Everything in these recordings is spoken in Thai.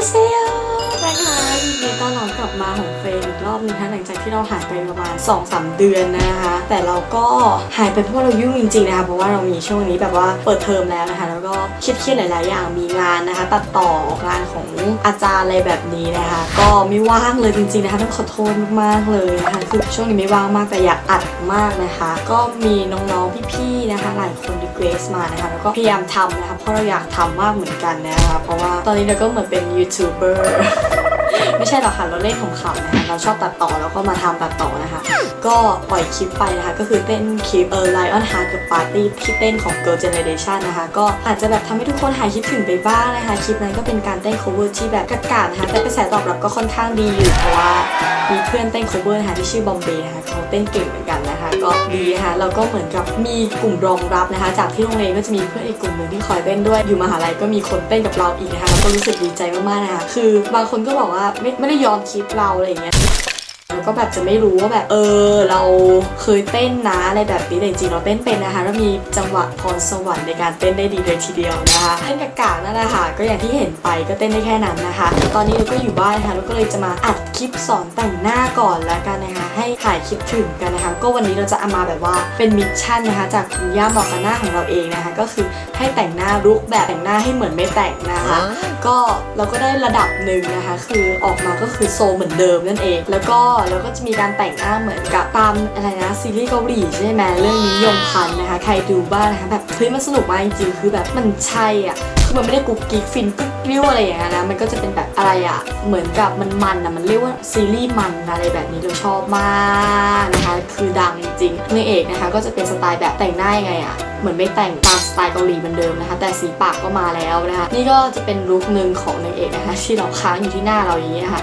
มาเซลนะ กลับมาของเฟรมอีกรอบนึงนะคะหลังจากที่เราหายไปประมาณ2อสเดือนนะคะ แต่เราก็หายไปเพราะเรายุ่งจริงๆนะคะ เพราะว่าเรามีช่วงนี้แบบว่าเปิดเทอมแล้วนะคะ แล้วก็เครียดๆหลายๆ อย่างมีงานนะคะ ตัดต่องานของอาจารย์อะไรแบบนี้นะคะ ก็ไม่ว่างเลยจริงๆนะคะต้องขอโทษมากๆเลยนะคะคือช่วงนี้ไม่ว่างมากแต่อยากอัดมากนะคะ ก็มีน้องๆพี่ๆนะคะ หลายคนรีเควสมานะคะแล้วก็พยายามทำนะคะเพราะเราอยากทำมากเหมือนกันนะคะ เพราะว่าตอนนี้เราก็เหมือนเป็นยูทูบเบอร์ ไม่ใช่หรอกค่ะเราเล่นของขานะคะเราชอบตัดต่อแล้วก็มาทำตัดต่อนะคะ ก็ปล่อยคลิปไปนะคะ ก็คือเต้นคลิปเออ Lion Heart กับ Party ที่เต้นของ Girl Generation นะคะ ก็อาจจะแบบทำให้ทุกคนหายคิดถึงไปบ้างนะคะ คลิปนั้นก็เป็นการเต้น cover ที่แบบกากานะคะ แต่กระแสตอบรับก็ค่อนข้างดีอยู่เพราะว่ามีเพื่อนเต้น cover นะคะที่ชื่อบอมเบย์นะคะเขาเต้นเก่งเหมือนกัน ก็ดีนะคะแล้วก็เหมือนกับมีกลุ่มรองรับนะคะ จากที่โรงเรียนก็จะมีเพื่อนอีกกลุ่มหนึ่งที่คอยเต้นด้วย อยู่มหาลัยก็มีคนเต้นกับเราอีกนะคะแล้วก็รู้สึกดีใจมากๆนะคะคือบางคนก็บอกว่าไม่ไม่ได้ยอมคลิปเราอะไรอย่างเงี้ย ก็แบบจะไม่รู้ว่าแบบเออ เราเคยเต้นนะอะไรแบบนี้แต่จริงๆเราเต้นเป็นนะคะแล้วมีจังหวะพรสวรรค์ในการเต้นได้ดีเลยทีเดียวนะคะเต้นกากานั่นแหละค่ะก็อย่างที่เห็นไปก็เต้นได้แค่นั้นนะคะ ตอนนี้เราก็อยู่บ้านนะคะเราก็เลยจะมาอัดคลิปสอนแต่งหน้าก่อนแล้วกันนะคะ ให้ถ่ายคลิปถึงกันนะคะ ก็วันนี้เราจะเอามาแบบว่าเป็นมิชชั่นนะคะ จากคุณย่าบอกกันหน้าของเราเองนะคะ ก็คือให้แต่งหน้าลุกแบบแต่งหน้าให้เหมือนไม่แต่งนะคะ ก็เราก็ได้ระดับหนึ่งนะคะ คือออกมาก็คือโซเหมือนเดิมนั่นเอง แล้วก็เราก็จะมีการแต่งหน้าเหมือนกับตามอะไรนะซีรีส์เกาหลีใช่ไหมเรื่องนิยมพันนะคะ ใครดูบ้างนะคะแบบเฮ้ยมันสนุกมากจริงๆคือแบบมันใช่อะคือมันไม่ได้กุ๊กกิ๊กฟินกุ๊กกริ้วอะไรอย่างเงี้ยนะมันก็จะเป็นแบบอะไรอะเหมือนกับมันมันอะมันเรียกว่าซีรีส์มันอะไรแบบนี้เราชอบมากนะคะคือดังจริงๆนางเอกนะคะ ก็จะเป็นสไตล์แบบแต่งหน้ายังไงอะเหมือนไม่แต่งตามสไตล์เกาหลีเหมือนเดิมนะคะ แต่สีปากก็มาแล้วนะคะ นี่ก็จะเป็นลุคหนึ่งของนางเอกนะคะ ที่เราค้างอยู่ที่หน้าเราอย่างนี้ยค่ะ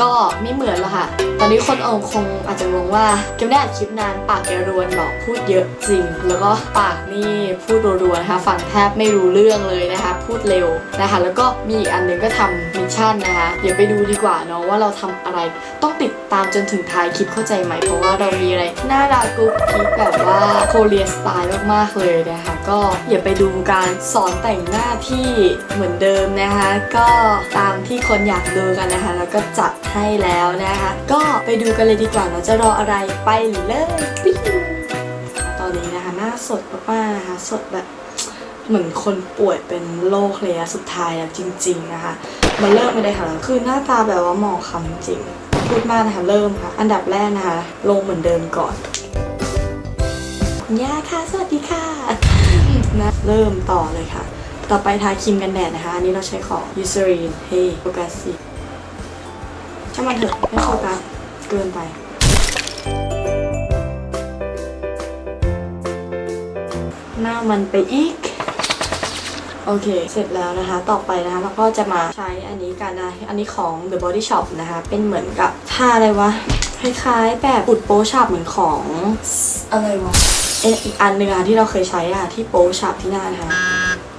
ก็ไม่เหมือนหรอกค่ะ ตอนนี้คนองคงอาจจะงงว่าเกมได้อัดคลิปนานปากแกรวนหรอกพูดเยอะจริง แล้วก็ปากนี่พูดรัวๆนะคะฟังแทบไม่รู้เรื่องเลยนะคะ พูดเร็วนะคะ แล้วก็มีอีกอันหนึงก็ทำมิ ชั่นนะคะ เดี๋ยวไปดูดีกว่าเนาะว่าเราทำอะไรต้องติดตามจนถึงท้ายคลิปเข้าใจไหม เพราะว่าเรามีอะไรน่ารักกุ๊กกิ๊กแบบว่าโคเรียสไตล์มากๆเลยนะคะ ก็อย่าไปดูการสอนแต่งหน้าที่เหมือนเดิมนะคะ ก็ตามที่คนอยากดูกันนะคะ แล้วก็จัดให้แล้วนะคะ ก็ไปดูกันเลยดีกว่าเนาะจะรออะไรไปเลยตอนนี้นะคะหน้าสดมากๆนะคะสดแบบ เหมือนคนป่วยเป็นโรคระยะสุดท้ายแล้วจริง ๆ นะคะ มันเริ่มไม่ได้ค่ะคือหน้าตาแบบว่าหมองคำจริง พูดมากนะคะเริ่มค่ะ อันดับแรกนะคะ ลงเหมือนเดิมก่อนย่าค่ะ สวัสดีค่ะนะเริ่มต่อเลยค่ะ ต่อไปทาครีมกันแดดนะคะ อันนี้เราใช้ของ Eucerin Hey Focus ช่างมันเถอะไม่โฟกัสเกินไปหน้ามันไปอีก โอเค เสร็จแล้วนะคะ ต่อไปนะคะเราก็จะมาใช้อันนี้กันนะ อันนี้ของ The Body Shop นะคะ เป็นเหมือนกับทาอะไรวะ คล้ายๆ แบบอุดโป๊ชับเหมือนของอะไรวะเออีกอันหนึ่งอะที่เราเคยใช้อะที่โป๊ชับที่หน้านะคะ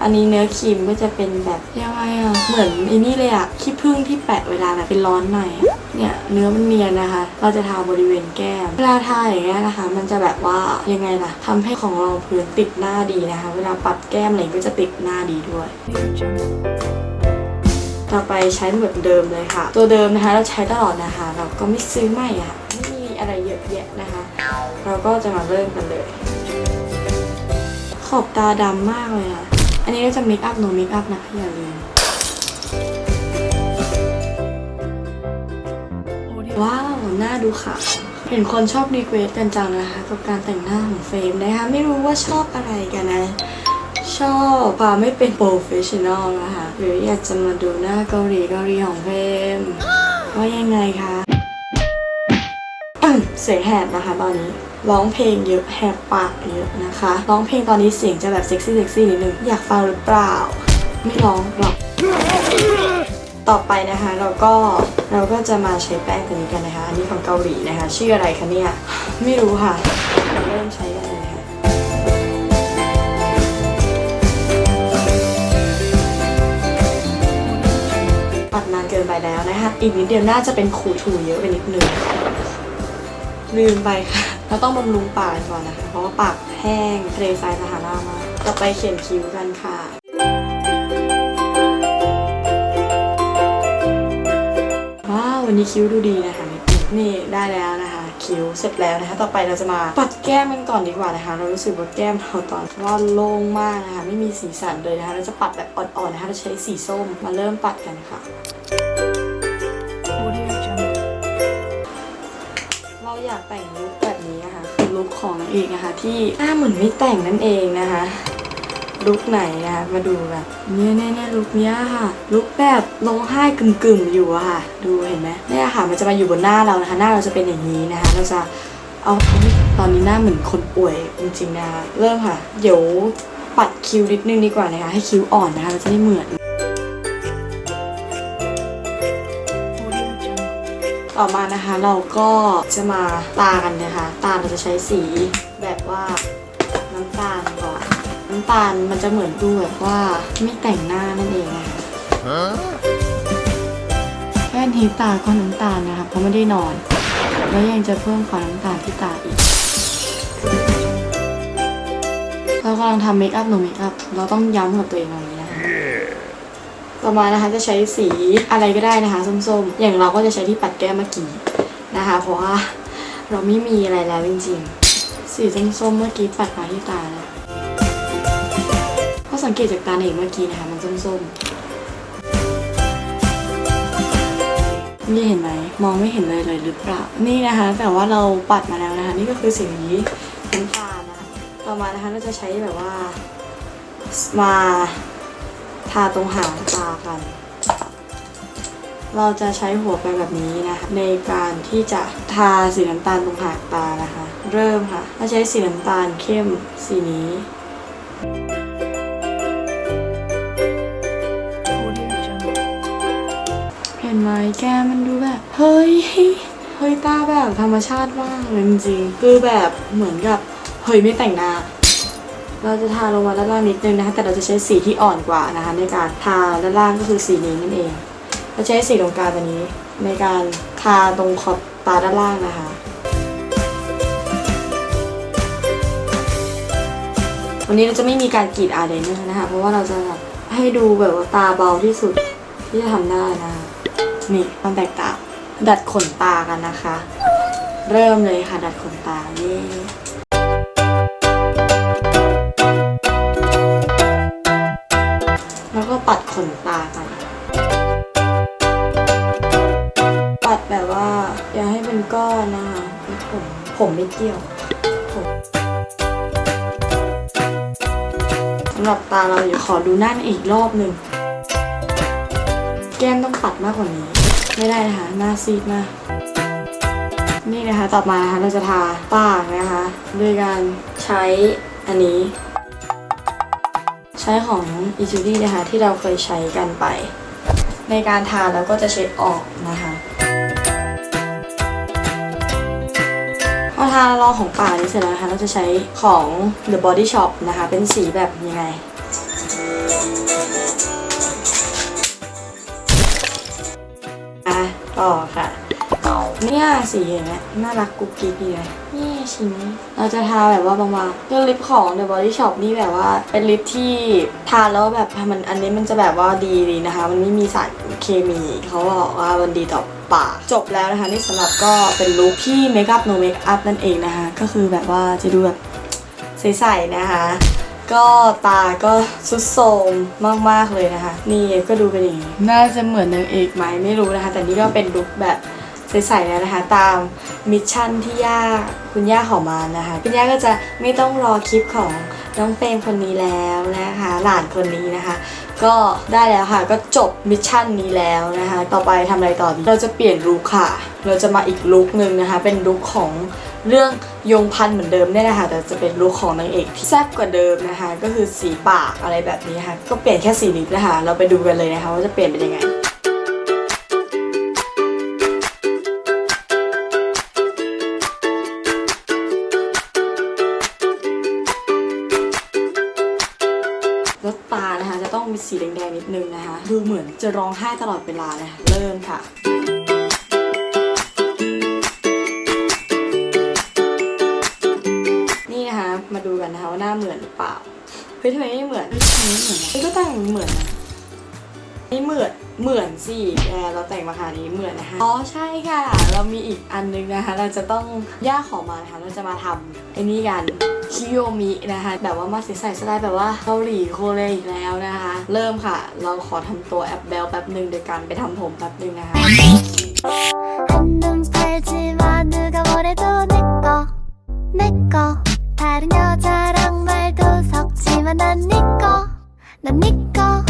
อันนี้เนื้อครีมก็จะเป็นแบบยังไงอะเหมือนอ้นี่เลยอะขี้ผึ้งที่แปะเวลาแบบเป็นร้อนในอะ เนี่ยเนื้อมันเนียนนะคะ เราจะทาบริเวณแก้ม เวลาทาอย่างเงี้ยนะคะ มันจะแบบว่ายังไงล่ะทำให้ของเราพื้นติดหน้าดีนะคะ เวลาปัดแก้มอะไรก็จะติดหน้าดีด้วย ต่อไปใช้เหมือนเดิมเลยค่ะ ตัวเดิมนะคะเราใช้ตลอดนะคะ เราก็ไม่ซื้อใหม่อะไม่มีอะไรเยอะแยะนะคะ เราก็จะมาเริ่มกันเลย ขอบตาดำมากเลยอะอันนี้ก็จะเมคอัพโนเมคอัพนะคะอย่าลืม หน้าดูขาวเห็นคนชอบรีเควสกันจังนะคะ กับการแต่งหน้าของเฟรมนะคะ ไม่รู้ว่าชอบอะไรกันนะ ชอบความไม่เป็นโปรเฟชชั่นอลนะคะหรืออยากจะมาดูหน้าเกาหลีเกาหลีของเฟรมว่ายังไงคะอืมเสียงแหบนะคะตอนนี้ร้องเพลงเยอะแหบปากเยอะนะคะร้องเพลงตอนนี้เสียงจะแบบเซ็กซี่เซ็กซี่นิดนึงอยากฟังหรือเปล่า ไม่ร้องหรอก ต่อไปนะคะเราก็เราก็จะมาใช้แป้งตัวนี้กันนะคะ อันนี้ของเกาหลีนะคะ ชื่ออะไรคะเนี่ย ไม่รู้ค่ะ เราเริ่มใช้กันเลยค่ะปัดนานเกินไปแล้วนะคะ อีกนิดเดียวน่าจะเป็นขูดถูเยอะไปนิดนึงลืมไปค่ะเราต้องบำรุงปากก่อนนะคะ เพราะว่าปากแห้งทเลทรายสหารามากต่อไปเขียนคิ้วกันค่ะ นี้คิ้วดูดีนะคะนี่ได้แล้วนะคะ คิ้วเสร็จแล้วนะคะ ต่อไปเราจะมาปัดแก้มมันก่อนดีกว่านะคะ เรารู้สึกว่าแก้มเราตอนว่าโล่งมากนะคะ ไม่มีสีสันเลยนะคะ เราจะปัดแบบอ่อนๆนะคะเราใช้สีส้มมาเริ่มปัดกันค่ะเราอยากแต่งลุคแบบนี้นะคะคือลุคของนางเอกนะคะ ที่หน้าเหมือนไม่แต่งนั่นเองนะคะ ลุคไหนนะมาดูแบบเนี่ยเนี่ยเนี่ยลุคเนี้ยค่ะ ลุคแบบร้องไห้กึ่มๆอยู่อะค่ะ ดูเห็นไหมเนี่ยค่ะมันจะมาอยู่บนหน้าเรานะคะ หน้าเราจะเป็นอย่างนี้นะคะ เราจะเอาตอนนี้หน้าเหมือนคนป่วยจริงๆนะคะเริ่มค่ะ เดี๋ยวปัดคิ้วนิดนึงดีกว่านะคะ ให้คิ้วอ่อนนะคะเราจะได้เหมือนต่อมานะคะเราก็จะมาตากันนะคะ ตาเราจะใช้สีแบบว่าน้ำตาล น้ำตาลมันจะเหมือนดูแบบว่าไม่แต่งหน้านั่นเองนะคะแค่นี้ตาก็น้ำตาลนะคะเพราะไม่ได้นอน แล้วยังจะเพิ่มความน้ำตาลที่ตาอีก เรากำลังทำเมคอัพหนูเมคอัพเราต้องย้ำกับตัวเองตรงนี้นะคะต่อมานะคะจะใช้สีอะไรก็ได้นะคะส้มๆ อย่างเราก็จะใช้ที่ปัดแก้มเมื่อกี้นะคะ เพราะว่าเราไม่มีอะไรแล้วจริงๆ สีส้มๆเมื่อกี้ปัดมาที่ตาแล้ว สังเกตจากตาเอกเมื่อกี้นะคะ มันส้มๆ นี่เห็นไหม มองไม่เห็นเลยเลยหรือเปล่า นี่นะคะ แต่ว่าเราปัดมาแล้วนะคะ นี่ก็คือสีน้ำตาลนะคะต่อมานะคะเราจะใช้แบบว่า มาทาตรงหางตากัน เราจะใช้หัวไปแบบนี้นะคะ ในการที่จะทาสีน้ำตาลตรงหางตานะคะ เริ่มค่ะเราใช้สีน้ำตาลเข้มสีนี้เห็ แกมันดูแบบ เฮ้ย เฮ้ยตาแบบธรรมชาติมากเลยจริงๆคือแบบเหมือนกับ เฮ้ยไม่แต่งหน้าเราจะทาลงมาด้านล่างนิดนึงนะคะ แต่เราจะใช้สีที่อ่อนกว่านะคะ ในการทาด้านล่างก็คือสีนี้นั่นเองเราใช้สีตรงกลางตัวนี้ ในการทาตรงขอบตาด้านล่างนะคะวันนี้เราจะไม่มีการกรีดอาเลนนะคะ เพราะว่าเราจะให้ดูแบบว่าตาเบาที่สุดที่จะทำได้นะคะ นี่ความแตกต่างดัดขนตากันนะคะ เริ่มเลยค่ะดัดขนตาเย่แล้วก็ปัดขนตากัน ปัดแบบว่า อย่าให้เป็นก้อนนะคะเป็นผมผมไม่เกี่ยวผมสำหรับตาเราเดี๋ยวขอดูหน้าอีกรอบหนึ่ง แก้มต้องปัดมากกว่านี้ ไม่ได้นะคะ หน้าซีดมาก นี่นะคะ ต่อมานะคะเราจะทาปากนะคะ ด้วยการใช้อันนี้ ใช้ของอิจูดี้นะคะ ที่เราเคยใช้กันไป ในการทาแล้วก็จะเช็ดออกนะคะพอทาลอของปากนี้เสร็จแล้วนะคะเราจะใช้ของ The Body Shop นะคะ เป็นสีแบบยังไง ต่อค่ะ เนี่ยสีอย่างเงี้ยน่ารักกุ๊กกิ๊กดีเลยนี่ชิ้นนี้เราจะทาแบบว่าบางๆคือลิปของ The Body Shop นี่แบบว่าเป็นลิปที่ทาแล้วแบบมันอันนี้มันจะแบบว่าดีดีนะคะ มันไม่มีสารเคมี เขาบอกว่ามันดีต่อปากจบแล้วนะคะ นี่สำหรับก็เป็นลุคที่ Make up No Make up นั่นเองนะคะ ก็คือแบบว่าจะดูแบบใสๆนะคะ ก็ตาก็สุดโทรมมากๆเลยนะคะ นี่ก็ดูเป็นอย่างนี้น่าจะเหมือนนางเอกไหมไม่รู้นะคะ แต่นี่ก็เป็นลุคแบบใสๆแล้วนะคะตามมิชชั่นที่ย่าคุณย่าขอมานะคะ คุณย่าก็จะไม่ต้องรอคลิปของน้องเฟรมคนนี้แล้วนะคะ หลานคนนี้นะคะ ก็ได้แล้วค่ะก็จบมิชชั่นนี้แล้วนะคะ ต่อไปทำอะไรต่อดีเราจะเปลี่ยนลุคค่ะ เราจะมาอีกลุคนึงนะคะ เป็นลุคของ เรื่องยงพันเหมือนเดิมเนี่ยนะคะแต่จะเป็นลุคของนางเอกที่แซ่บกว่าเดิมนะคะ ก็คือสีปากอะไรแบบนี้ค่ะก็เปลี่ยนแค่สีลิปนะคะ เราไปดูกันเลยนะคะว่าจะเปลี่ยนเป็นยังไงแล้วตานะคะจะต้องมีสีแดงๆนิดนึงนะคะ ดูเหมือนจะร้องไห้ตลอดเวลาเลยค่ะเริ่มค่ะ กันนะคะว่าหน้าเหมือนหรือเปล่า เฮ้ยทำไมไม่เหมือนเฮ้ยทำไมไม่เหมือนอะเฮ้ยก็ตั้งเหมือนนะไม่เหมือน เหมือนสิแอร์เราแต่งมาขนาดนี้เหมือนนะคะ อ๋อใช่ค่ะ เรามีอีกอันนึงนะคะ เราจะต้องย่าขอมานะคะ เราจะมาทำไอ้นี่กันคิโยมินะคะ แบบว่ามาใส่สไตล์แบบว่าเกาหลีโคเรอีกแล้วนะคะ เริ่มค่ะ เราขอทำตัวแอปเบลแป๊บหนึ่งโดยการไปทำผมแป๊บหนึ่งนะคะ 한눈 팔지 마 누가 뭐래도 내꺼 내꺼 다른 여자랑 말도 섞지만 난 니꺼 난 니꺼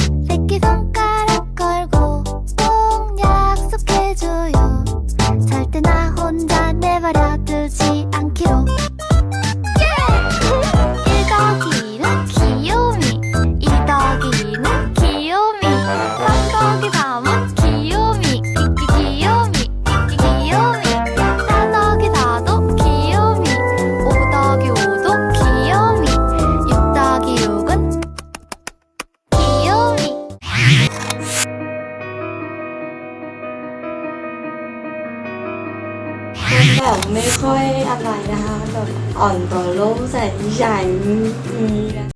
ค่อยอะไรนะคะแบบอ่อนต่อโลกใสใสนี้นะ